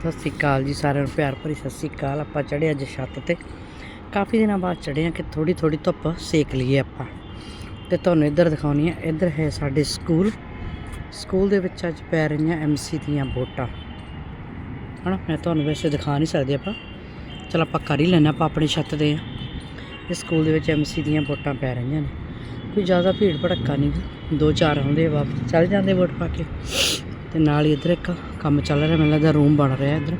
ਸਤਿ ਸ਼੍ਰੀ ਅਕਾਲ ਜੀ ਸਾਰਿਆਂ ਨੂੰ, ਪਿਆਰ ਭਰੀ ਸਤਿ ਸ਼੍ਰੀ ਅਕਾਲ। ਆਪਾਂ ਚੜ੍ਹੇ ਅੱਜ ਛੱਤ ਤੇ। ਕਾਫੀ ਦਿਨਾਂ ਬਾਅਦ ਚੜ੍ਹੇ ਆ ਕਿ ਥੋੜੀ ਥੋੜੀ ਧੁੱਪ ਸੇਕ ਲਈਏ ਆਪਾਂ। ਤੇ ਤੁਹਾਨੂੰ ਇੱਧਰ ਦਿਖਾਉਣੀ ਆ, ਇੱਧਰ ਹੈ ਸਾਡੇ ਸਕੂਲ। ਸਕੂਲ ਦੇ ਵਿੱਚ ਅੱਜ ਪੈ ਰਹੀਆਂ ਐਮਸੀ ਦੀਆਂ ਵੋਟਾਂ। ਹਨਾ, ਮੈਂ ਤੁਹਾਨੂੰ ਵੈਸੇ ਦਿਖਾ ਨਹੀਂ ਸਕਦੇ ਆਪਾਂ। ਚਲ ਆਪਾਂ ਕਰ ਹੀ ਲੈਣਾ ਆਪਾਂ ਆਪਣੀ ਛੱਤ ਤੇ ਆ ਇਸ ਸਕੂਲ ਦੇ ਵਿੱਚ ਐਮਸੀ ਦੀਆਂ ਵੋਟਾਂ ਪੈ ਰਹੀਆਂ ਨੇ। ਕੋਈ ਜ਼ਿਆਦਾ ਭੀੜ ਭੜੱਕਾ ਨਹੀਂ, ਦੋ ਚਾਰ ਆਉਂਦੇ ਵਾਪਸ। ਚੱਲ ਜਾਂਦੇ ਵੋਟ ਪਾ ਕੇ। ਤੇ ਨਾਲ ਹੀ ਇੱਧਰ ਇੱਕ ਕੰਮ ਚੱਲ ਰਿਹਾ, ਮੈਨੂੰ ਲੱਗਦਾ ਰੂਮ ਬਣ ਰਿਹਾ ਇੱਧਰ।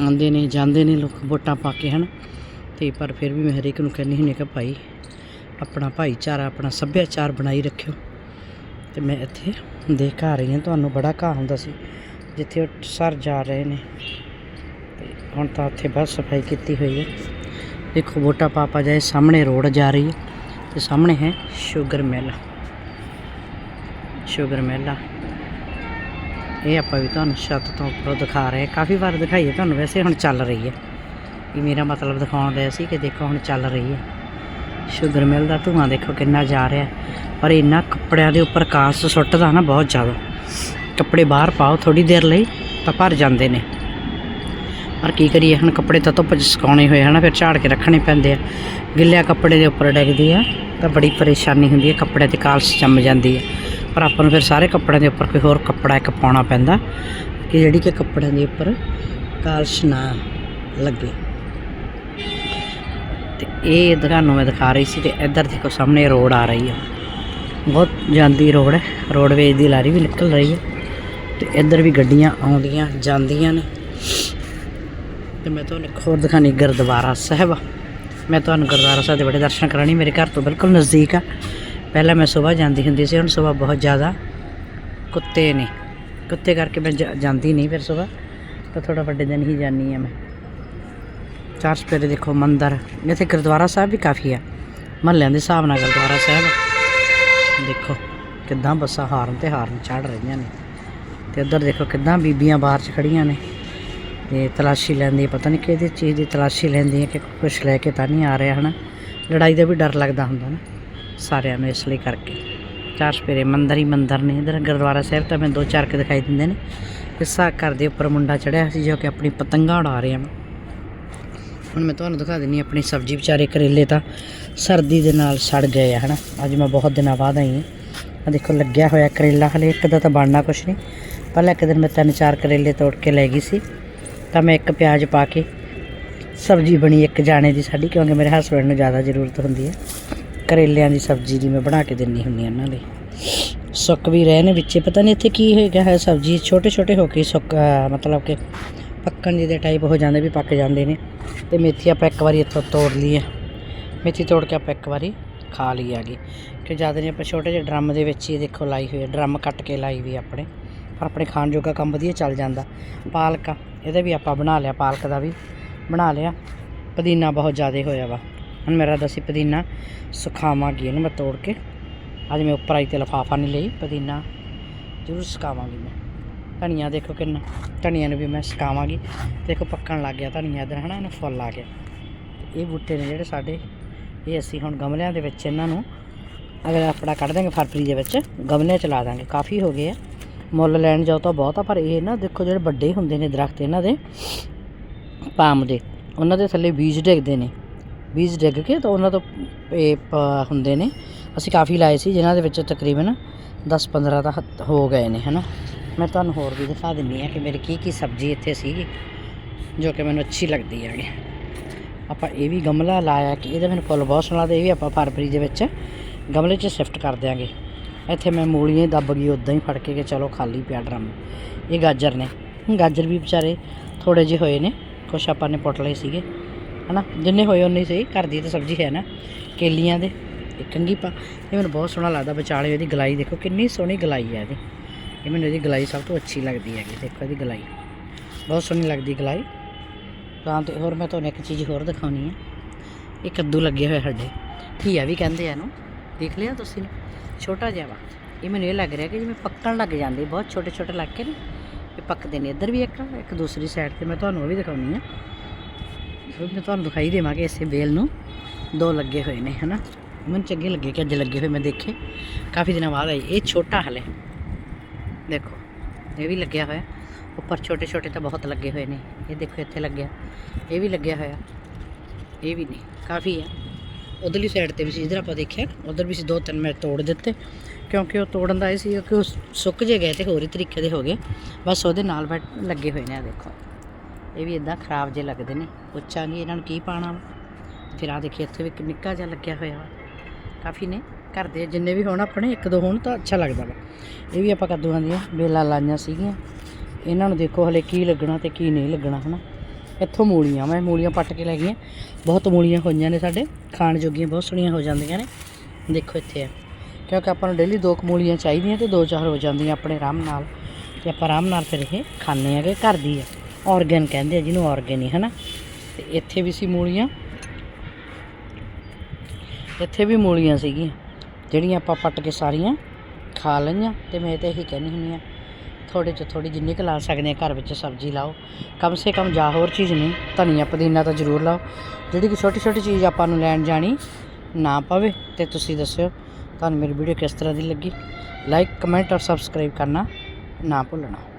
ਆਉਂਦੇ ਨੇ, ਜਾਂਦੇ ਨੇ ਲੋਕ, ਵੋਟਾਂ ਪਾ ਕੇ ਹਨ। ਤੇ ਪਰ ਫਿਰ ਵੀ ਮੈਂ ਹਰੇਕ ਨੂੰ ਕਹਿੰਦੀ ਹੁੰਦੀ ਕਿ ਭਾਈ, ਆਪਣਾ ਭਾਈਚਾਰਾ, ਆਪਣਾ ਸੱਭਿਆਚਾਰ ਬਣਾਈ ਰੱਖਿਓ। ਤੇ ਮੈਂ ਇੱਥੇ ਦੇਖ ਆ ਰਹੀ ਹਾਂ, ਤੁਹਾਨੂੰ ਬੜਾ ਘਾਹ ਹੁੰਦਾ ਸੀ। ਜਿੱਥੇ ਉਹ ਸਰ ਜਾ ਰਹੇ ਨੇ। ਤੇ ਹੁਣ ਤਾਂ ਉੱਥੇ ਬਸ ਸਫ਼ਾਈ ਕੀਤੀ ਹੋਈ ਹੈ। ਦੇਖੋ, ਵੋਟਾਂ ਪਾਪਾ ਜਾਏ, ਸਾਹਮਣੇ ਰੋਡ ਜਾ ਰਹੀ ਹੈ। ਤੇ ਸਾਹਮਣੇ ਹੈ ਸ਼ੂਗਰ ਮਿਲ। Sugar mill. ਆ ਇਹ ਆਪਾਂ ਵੀ ਤੁਹਾਨੂੰ ਛੱਤ ਤੋਂ ਉੱਪਰੋਂ ਦਿਖਾ ਰਹੇ ਕਾਫੀ ਵਾਰ ਦਿਖਾਈ ਹੈ ਤੁਹਾਨੂੰ, ਵੈਸੇ ਹੁਣ ਚੱਲ ਰਹੀ ਹੈ। ਇਹ ਮੇਰਾ ਮਤਲਬ ਦਿਖਾਉਣ ਰਿਹਾ ਸੀ ਕਿ ਦੇਖੋ ਹੁਣ ਚੱਲ ਰਹੀ ਹੈ। ਸ਼ੂਗਰ ਮਿਲ ਦਾ ਧੂਆਂ ਦੇਖੋ ਕਿੰਨਾ ਜਾ ਰਿਹਾ ਪਰ ਇੰਨਾ ਕੱਪੜਿਆਂ ਦੇ ਉੱਪਰ ਕਾਸ ਸੁੱਟਦਾ ਨਾ ਬਹੁਤ ਜ਼ਿਆਦਾ। ਕੱਪੜੇ ਬਾਹਰ ਪਾਓ ਥੋੜੀ ਦੇਰ ਲਈ ਤਾਂ ਭਰ ਜਾਂਦੇ ਨੇ। ਪਰ ਕੀ ਕਰੀਏ, ਹੁਣ ਕੱਪੜੇ ਤਾਂ ਧੁੱਪ 'ਚ ਸੁਕਾਉਣੇ ਹੋਏ ਹਨਾ, ਫਿਰ ਝਾੜ ਕੇ ਰੱਖਣੇ ਪੈਂਦੇ ਆ। ਗਿੱਲਿਆ ਕੱਪੜੇ ਦੇ ਉੱਪਰ ਡਿੱਗਦੀ ਆ ਤਾਂ ਬੜੀ ਪਰੇਸ਼ਾਨੀ ਹੁੰਦੀ ਹੈ ਕੱਪੜੇ ਤੇ ਕਾਲਸ ਜੰਮ ਜਾਂਦੀ ਹੈ। ਪਰ ਆਪਾਂ ਨੂੰ ਫਿਰ ਸਾਰੇ ਕੱਪੜਿਆਂ ਦੇ ਉੱਪਰ ਕੋਈ ਹੋਰ ਕੱਪੜਾ ਇੱਕ ਪਾਉਣਾ ਪੈਂਦਾ ਕਿ ਜਿਹੜੀ ਕਿ ਕੱਪੜਿਆਂ ਦੇ ਉੱਪਰ ਕਾਲਸ਼ ਨਾ ਲੱਗੇ। ਤੇ ਇਹ ਤੁਹਾਨੂੰ ਮੈਂ ਦਿਖਾ ਰਹੀ ਸੀ ਤੇ ਇੱਧਰ ਦੇਖੋ ਸਾਹਮਣੇ ਰੋਡ ਆ ਰਹੀ ਹੈ ਬਹੁਤ ਜਾਂਦੀ ਰੋਡ ਹੈ, ਰੋਡਵੇਜ ਦੀ ਲਾਰੀ ਵੀ ਨਿਕਲ ਰਹੀ ਹੈ ਤੇ ਇੱਧਰ ਵੀ ਗੱਡੀਆਂ ਆਉਂਦੀਆਂ, ਜਾਂਦੀਆਂ ਨੇ। ਤੇ ਮੈਂ ਤੁਹਾਨੂੰ ਇੱਕ ਹੋਰ ਦਿਖਾਣੀ ਗੁਰਦੁਆਰਾ ਸਾਹਿਬ ਮੈਂ ਤੁਹਾਨੂੰ ਗੁਰਦੁਆਰਾ ਸਾਹਿਬ ਦੇ ਬੜੇ ਦਰਸ਼ਨ ਕਰਾਣੀ ਮੇਰੇ ਘਰ ਤੋਂ ਬਿਲਕੁਲ ਨਜ਼ਦੀਕ ਆ। ਪਹਿਲਾਂ ਮੈਂ ਸਵੇਰ ਜਾਂਦੀ ਹੁੰਦੀ ਸੀ, ਹੁਣ ਸਵੇਰ ਬਹੁਤ ਜ਼ਿਆਦਾ। ਕੁੱਤੇ ਨੇ। ਕੁੱਤੇ ਕਰਕੇ ਮੈਂ ਜਾ- ਜਾਂਦੀ ਨਹੀਂ ਫਿਰ ਸਵੇਰ ਤਾਂ ਥੋੜਾ ਵੱਡੇ ਦਿਨ ਹੀ ਜਾਨੀ ਆ ਮੈਂ। ਚਾਰ ਸਪੇਰੇ ਦੇਖੋ ਮੰਦਰ। ਇੱਥੇ ਗੁਰਦੁਆਰਾ ਸਾਹਿਬ ਵੀ ਕਾਫੀ ਆ। ਮਹੱਲਿਆਂ ਦੇ ਹਿਸਾਬ ਨਾਲ ਗੁਰਦੁਆਰਾ ਸਾਹਿਬ ਦੇਖੋ ਕਿੱਦਾਂ ਬੱਸਾਂ ਹਾਰਨ ਤੇ ਹਾਰਨ ਚੜ ਰਹੀਆਂ ਨੇ। ਤੇ ਉੱਧਰ ਦੇਖੋ ਕਿੱਦਾਂ ਬੀਬੀਆਂ ਬਾਹਰ ਚ ਖੜੀਆਂ ਨੇ। ਤੇ ਤਲਾਸ਼ੀ ਲੈਂਦੀ ਪਤਾ ਨਹੀਂ ਕਿਹਦੀ ਚੀਜ਼ ਦੀ ਤਲਾਸ਼ੀ ਲੈਂਦੀ ਹੈ ਕਿ ਕੁਝ ਲੈ ਕੇ ਤਾਂ ਨਹੀਂ ਆ ਰਿਹਾ, ਹਨਾ। ਲੜਾਈ ਦਾ ਵੀ ਡਰ ਲੱਗਦਾ ਹੁੰਦਾ ਨਾ। ਸਾਰਿਆਂ ਨੂੰ ਇਸ ਲਈ ਕਰਕੇ। ਚਾਰ ਸਪੇਰੇ ਮੰਦਰ ਹੀ ਮੰਦਰ ਨੇ। ਇਧਰ ਗੁਰਦੁਆਰਾ ਸਾਹਿਬ ਤਾਂ ਮੈਂ ਦੋ ਚਾਰ ਕੇ ਦਿਖਾਈ ਦਿੰਦੇ ਨੇ। ਹਿੱਸਾ ਘਰ ਦੇ ਉੱਪਰ ਮੁੰਡਾ ਚੜਿਆ ਸੀ ਜੋ ਕਿ ਆਪਣੀ ਪਤੰਗਾਂ ਉਡਾ ਰਿਹਾ ਮੈਂ ਹੁਣ ਮੈਂ ਤੁਹਾਨੂੰ ਦਿਖਾ ਦਿੰਨੀ ਆਪਣੀ ਸਬਜ਼ੀ। ਵਿਚਾਰੇ ਕਰੇਲੇ ਤਾਂ ਸਰਦੀ ਦੇ ਨਾਲ ਸੜ ਗਏ ਆ, ਹਨਾ। ਅੱਜ ਮੈਂ ਬਹੁਤ ਦਿਨਾਂ ਬਾਅਦ ਆਈ ਹਾਂ। ਆ ਦੇਖੋ, ਲੱਗਿਆ ਹੋਇਆ ਕਰੇਲਾ। ਹਲੇ ਇੱਕ ਦਾ ਤਾਂ ਬਣਨਾ ਕੁਛ ਨਹੀਂ। ਪਹਿਲਾਂ ਇੱਕ ਦਿਨ ਮੈਂ ਤਿੰਨ ਚਾਰ ਕਰੇਲੇ ਤੋੜ ਕੇ ਲੈ ਗਈ ਸੀ। ਤਾਂ ਮੈਂ ਇੱਕ ਪਿਆਜ਼ ਪਾ ਕੇ ਸਬਜ਼ੀ ਬਣੀ ਇੱਕ ਜਾਣੇ ਦੀ ਸਾਡੀ, ਕਿਉਂਕਿ ਮੇਰੇ ਹਸਬੰਡ ਨੂੰ ਜ਼ਿਆਦਾ ਜ਼ਰੂਰਤ ਹੁੰਦੀ ਹੈ। ਕਰੇਲਿਆਂ ਦੀ ਸਬਜ਼ੀ ਦੀ ਮੈਂ ਬਣਾ ਕੇ ਦਿੰਨੀ ਹੁੰਦੀ ਹਾਂ ਉਹਨਾਂ ਲਈ ਸੁੱਕ ਵੀ ਰਹੇ ਨੇ ਵਿੱਚੇ ਪਤਾ ਨਹੀਂ ਇੱਥੇ ਕੀ ਹੋਏਗਾ ਹੈ ਸਬਜ਼ੀ ਛੋਟੇ ਛੋਟੇ ਹੋ ਕੇ ਸੁੱਕ ਮਤਲਬ ਕਿ ਪੱਕਣ ਜਿਹੇ ਟਾਈਪ ਹੋ ਜਾਂਦੇ ਵੀ ਪੱਕ ਜਾਂਦੇ ਨੇ। ਤੇ ਮੇਥੀ ਆਪਾਂ ਇੱਕ ਵਾਰੀ ਇੱਥੋਂ ਤੋੜ ਲਈ ਹੈ। ਮੇਥੀ ਤੋੜ ਕੇ ਆਪਾਂ ਇੱਕ ਵਾਰੀ ਖਾ ਲਈ ਹੈਗੀ। ਕਿ ਜ਼ਿਆਦਾ ਨਹੀਂ ਆਪਾਂ ਛੋਟੇ ਜਿਹੇ ਡਰਮ ਦੇ ਵਿੱਚ ਹੀ ਦੇਖੋ ਲਾਈ ਹੋਈ ਹੈ ਡਰਮ ਕੱਟ ਕੇ ਲਾਈ ਵੀ ਆਪਣੇ। ਪਰ ਆਪਣੇ ਖਾਣ ਜੋਗਾ ਕੰਮ ਵਧੀਆ ਚੱਲ ਜਾਂਦਾ। ਪਾਲਕ ਆ, ਇਹਦਾ ਵੀ ਆਪਾਂ ਬਣਾ ਲਿਆ ਪਾਲਕ ਦਾ ਵੀ ਬਣਾ ਲਿਆ। ਪੁਦੀਨਾ ਬਹੁਤ ਜ਼ਿਆਦਾ ਹੋਇਆ ਵਾ। ਹੁਣ ਮੇਰਾ ਦਸੀ ਪੁਦੀਨਾ ਸੁਖਾਵਾਂਗੀ ਇਹਨੂੰ ਮੈਂ ਤੋੜ ਕੇ। ਅੱਜ ਮੈਂ ਉੱਪਰ ਆਈ ਤੇ ਲਫਾਫਾ ਨਹੀਂ ਲਈ, ਪੁਦੀਨਾ ਜ਼ਰੂਰ ਸੁਕਾਵਾਂਗੀ ਮੈਂ। ਧਨੀਆ ਦੇਖੋ ਕਿੰਨਾ, ਧਨੀਆ ਨੂੰ ਵੀ ਮੈਂ ਸੁਕਾਵਾਂਗੀ। ਦੇਖੋ ਪੱਕਣ ਲੱਗ ਗਿਆ ਧਨੀਆ ਇਧਰ, ਹਨਾ, ਇਹਨੂੰ ਫੁੱਲ ਆ ਗਿਆ। ਇਹ ਬੂਟੇ ਨੇ ਜਿਹੜੇ ਸਾਡੇ, ਇਹ ਅਸੀਂ ਹੁਣ ਗਮਲਿਆਂ ਦੇ ਵਿੱਚ ਇਹਨਾਂ ਨੂੰ ਅਗਰ ਆਪਣਾ ਕੱਢ ਦਾਂਗੇ ਫਰਵਰੀ ਦੇ ਵਿੱਚ, ਗਮਲਿਆਂ ਚ ਲਾ ਦਾਂਗੇ ਕਾਫੀ ਹੋ ਗਏ ਆ। ਮੁੱਲ ਲੈਣ ਜਾਓ ਤਾਂ ਬਹੁਤ ਆ, ਪਰ ਇਹ ਨਾ ਦੇਖੋ ਜਿਹੜੇ ਵੱਡੇ ਹੁੰਦੇ ਨੇ ਦਰਖਤ ਇਹਨਾਂ ਦੇ, ਪਾਮ ਦੇ, ਉਹਨਾਂ ਦੇ ਥੱਲੇ ਬੀਜ ਡਿੱਗਦੇ ਨੇ। ਬੀਜ ਡਿੱਗ ਕੇ ਤਾਂ ਉਹਨਾਂ ਤੋਂ ਇਹ ਪ- ਹੁੰਦੇ ਨੇ। ਅਸੀਂ ਕਾਫੀ ਲਾਏ ਸੀ, ਜਿਨ੍ਹਾਂ ਦੇ ਵਿੱਚ ਤਕਰੀਬਨ 10-15 ਤਾਂ ਹੱਥ ਹੋ ਗਏ ਨੇ, ਹਨਾ। ਮੈਂ ਤੁਹਾਨੂੰ ਹੋਰ ਵੀ ਦਿਖਾ ਦਿੰਨੀ ਆ ਕਿ ਮੇਰੀ ਕੀ ਕੀ ਸਬਜ਼ੀ ਇੱਥੇ ਸੀਗੀ, ਜੋ ਕਿ ਮੈਨੂੰ ਅੱਛੀ ਲੱਗਦੀ ਹੈਗੀ। ਆਪਾਂ ਇਹ ਵੀ ਗਮਲਾ ਲਾਇਆ ਕਿ ਇਹਦਾ ਮੈਨੂੰ ਫੁੱਲ ਬਹੁਤ ਸੋਹਣਾ ਤੇ ਇਹ ਵੀ ਆਪਾਂ ਫਰਵਰੀ ਦੇ ਵਿੱਚ ਗਮਲੇ 'ਚ ਸ਼ਿਫਟ ਕਰ ਦਿਆਂਗੇ। ਇੱਥੇ ਮੈਂ ਮੂਲੀਆਂ ਦੱਬ ਗਈ ਉਦਾਂ ਹੀ ਫੜ ਕੇ ਕਿ ਚਲੋ ਖਾਲੀ ਪਿਆ ਡਰਮ। ਇਹ ਗਾਜਰ ਨੇ। ਗਾਜਰ ਵੀ ਵਿਚਾਰੇ ਥੋੜੇ ਜਿਹੇ ਹੋਏ ਨੇ, ਕੁਛ ਆਪਾਂ ਨੇ ਪੁੱਟ ਲਏ ਸੀਗੇ। ਹਨਾ, ਜਿੰਨੇ ਹੋਏ ਉਨੇ ਸਹੀ, ਘਰ ਦੀ ਤਾਂ ਸਬਜ਼ੀ ਹੈ ਨਾ, ਕੇਲੀਆਂ ਦੇ, ਇਹ ਕੰਗੀ ਪਾ। ਇਹ ਮੈਨੂੰ ਬਹੁਤ ਸੋਹਣਾ ਲੱਗਦਾ, ਵਿਚਾਲੇ ਇਹਦੀ ਗਲਾਈ ਦੇਖੋ, ਕਿੰਨੀ ਸੋਹਣੀ ਗਲਾਈ ਹੈ ਇਹਦੀ। ਇਹ ਮੈਨੂੰ ਇਹਦੀ ਗਲਾਈ ਸਭ ਤੋਂ ਅੱਛੀ ਲੱਗਦੀ ਹੈਗੀ, ਦੇਖੋ ਇਹਦੀ ਗਲਾਈ। ਬਹੁਤ ਸੋਹਣੀ ਲੱਗਦੀ ਗਲਾਈ। ਤਾਂ ਤੇ ਹੋਰ ਮੈਂ ਤੁਹਾਨੂੰ ਇੱਕ ਚੀਜ਼ ਹੋਰ ਦਿਖਾਉਣੀ ਹੈ ਇਹ ਕੱਦੂ ਲੱਗੇ ਹੋਏ ਸਾਡੇ। ਘੀਆ ਵੀ ਕਹਿੰਦੇ ਆ ਇਹਨੂੰ। ਦੇਖ ਲਿਆ ਤੁਸੀਂ? ਛੋਟਾ ਜਿਹਾ ਵਾ। ਇਹ ਮੈਨੂੰ ਇਹ ਲੱਗ ਰਿਹਾ ਕਿ ਜਿਵੇਂ ਪੱਕਣ ਲੱਗ ਜਾਂਦੇ, ਬਹੁਤ ਛੋਟੇ ਛੋਟੇ ਲੱਗ ਕੇ ਨੇ। ਇਹ ਪੱਕਦੇ ਨੇ। ਇੱਧਰ ਵੀ ਇੱਕ ਇੱਕ ਦੂਸਰੀ ਸਾਈਡ ਤੇ ਮੈਂ ਤੁਹਾਨੂੰ ਉਹ ਵੀ ਦਿਖਾਉਣੀ ਆ। ਮੈਂ ਤੁਹਾਨੂੰ ਦਿਖਾਈ ਦੇਵਾਂਗੇ ਇਸੇ ਬੇਲ ਨੂੰ। ਦੋ ਲੱਗੇ ਹੋਏ ਨੇ, ਹਨਾ? ਮੈਨੂੰ ਚੰਗੇ ਲੱਗੇ ਕਿ ਅੱਜ ਲੱਗੇ ਹੋਏ, ਮੈਂ ਦੇਖੇ। ਕਾਫੀ ਦਿਨਾਂ ਬਾਅਦ ਆਈ ਇਹ ਛੋਟਾ ਹਲੇ ਦੇਖੋ, ਇਹ ਵੀ ਲੱਗਿਆ ਹੋਇਆ। ਉੱਪਰ ਛੋਟੇ ਛੋਟੇ ਤਾਂ ਬਹੁਤ ਲੱਗੇ ਹੋਏ ਨੇ। ਇਹ ਦੇਖੋ, ਇੱਥੇ ਲੱਗਿਆ। ਇਹ ਵੀ ਲੱਗਿਆ ਹੋਇਆ। ਇਹ ਵੀ ਨਹੀਂ। ਕਾਫੀ ਆ ਉਧਰਲੀ ਸਾਈਡ ਤੇ ਵੀ ਸੀ। ਇਧਰ ਆਪਾਂ ਦੇਖਿਆ। ਉਧਰ ਵੀ ਸੀ। ਦੋ ਤਿੰਨ ਮੈਂ ਤੋੜ ਦਿੱਤੇ। ਕਿਉਂਕਿ ਉਹ ਤੋੜਨ ਦਾ ਇਹ ਸੀ ਕਿ ਉਹ ਸੁੱਕ ਜੇ ਗਏ ਤੇ ਹੋਰ ਹੀ ਤਰੀਕੇ ਦੇ ਹੋ ਗਏ। ਬਸ ਉਹਦੇ ਨਾਲ ਬੈਠ ਲੱਗੇ ਹੋਏ ਨੇ ਆ ਦੇਖੋ। ਇਹ ਵੀ ਇਦਾਂ ਖਰਾਬ ਜੇ ਲੱਗਦੇ ਨੇ। ਪੁੱਛਾਂਗੇ ਇਹਨਾਂ ਨੂੰ ਕੀ ਪਾਣਾ ਵਾ। ਫਿਰ ਆ ਦੇਖੀ ਇੱਥੇ ਵੀ ਇੱਕ ਨਿੱਕਾ ਜਿਹਾ ਲੱਗਿਆ ਹੋਇਆ ਵਾ। ਕਾਫੀ ਨੇ ਘਰ ਦੇ, ਜਿੰਨੇ ਵੀ ਹੋਣ ਆਪਣੇ, ਇੱਕ ਦੋ ਹੋਣ ਤਾਂ ਅੱਛਾ ਲੱਗਦਾ ਵਾ। ਇਹ ਵੀ ਆਪਾਂ ਕੱਦੂਆਂ ਦੀਆਂ ਬੇਲਾਂ ਲਾਈਆਂ ਸੀਗੀਆਂ। ਇਹਨਾਂ ਨੂੰ ਦੇਖੋ ਹਲੇ ਕੀ ਲੱਗਣਾ ਤੇ ਕੀ ਨਹੀਂ ਲੱਗਣਾ, ਹਨਾ। ਇੱਥੋਂ ਮੂਲੀਆਂ ਮੈਂ ਮੂਲੀਆਂ ਪੱਟ ਕੇ ਲੈ ਗਈਆਂ। ਬਹੁਤ ਮੂਲੀਆਂ ਹੋਈਆਂ ਨੇ ਸਾਡੇ। ਖਾਣ ਜੋਗੀਆਂ ਬਹੁਤ ਸੋਹਣੀਆਂ ਹੋ ਜਾਂਦੀਆਂ ਨੇ। ਦੇਖੋ ਇੱਥੇ ਆ। ਕਿਉਂਕਿ ਆਪਾਂ ਨੂੰ ਡੇਲੀ ਦੋ ਕੁ ਮੂਲੀਆਂ ਚਾਹੀਦੀਆਂ ਤੇ ਦੋ ਚਾਰ ਹੋ ਜਾਂਦੀਆਂ ਆਪਣੇ ਆਰਾਮ ਨਾਲ। ਤੇ ਆਪਾਂ ਆਰਾਮ ਨਾਲ ਫਿਰ ਇਹ ਖਾਂਦੇ ਆਗੇ ਘਰ ਦੀ ਆ। ਆਰਗਨ ਕਹਿੰਦੇ ਆ, ਜਿਹਨੂੰ ਆਰਗਨ ਹੀ, ਹਨਾ? ਤੇ ਇੱਥੇ ਵੀ ਸੀ ਮੂਲੀਆਂ। ਇੱਥੇ ਵੀ ਮੂਲੀਆਂ ਸੀਗੀਆਂ, ਜਿਹੜੀਆਂ ਆਪਾਂ ਪੱਟ ਕੇ ਸਾਰੀਆਂ ਖਾ ਲਈਆਂ। ਤੇ ਮੈਂ ਤਾਂ ਇਹੀ ਕਹਿੰਦੀ ਹੁੰਦੀ ਆ ਥੋੜੇ ਚ ਥੋੜੀ ਜਿੰਨੀ ਕੁ ਲਾ ਸਕਦੇ ਆ, ਘਰ ਵਿੱਚ ਸਬਜ਼ੀ ਲਾਓ। ਕਮ ਸੇ ਕਮ ਜਾਂ ਹੋਰ ਚੀਜ਼ ਨਹੀਂ, ਧਨੀਆ ਪੁਦੀਨਾ ਤਾਂ ਜ਼ਰੂਰ ਲਾਓ। ਜਿਹੜੀ ਕਿ ਛੋਟੀ ਛੋਟੀ ਚੀਜ਼ ਆਪਾਂ ਨੂੰ ਲੈਣ ਜਾਣੀ ਨਾ ਪਵੇ, ਤੇ ਤੁਸੀਂ ਦੱਸਿਓ, ਤੁਹਾਨੂੰ ਮੇਰੀ ਵੀਡੀਓ ਕਿਸ ਤਰ੍ਹਾਂ ਦੀ ਲੱਗੀ। ਲਾਈਕ ਕਮੈਂਟ ਔਰ ਸਬਸਕ੍ਰਾਈਬ ਕਰਨਾ ਨਾ ਭੁੱਲਣਾ।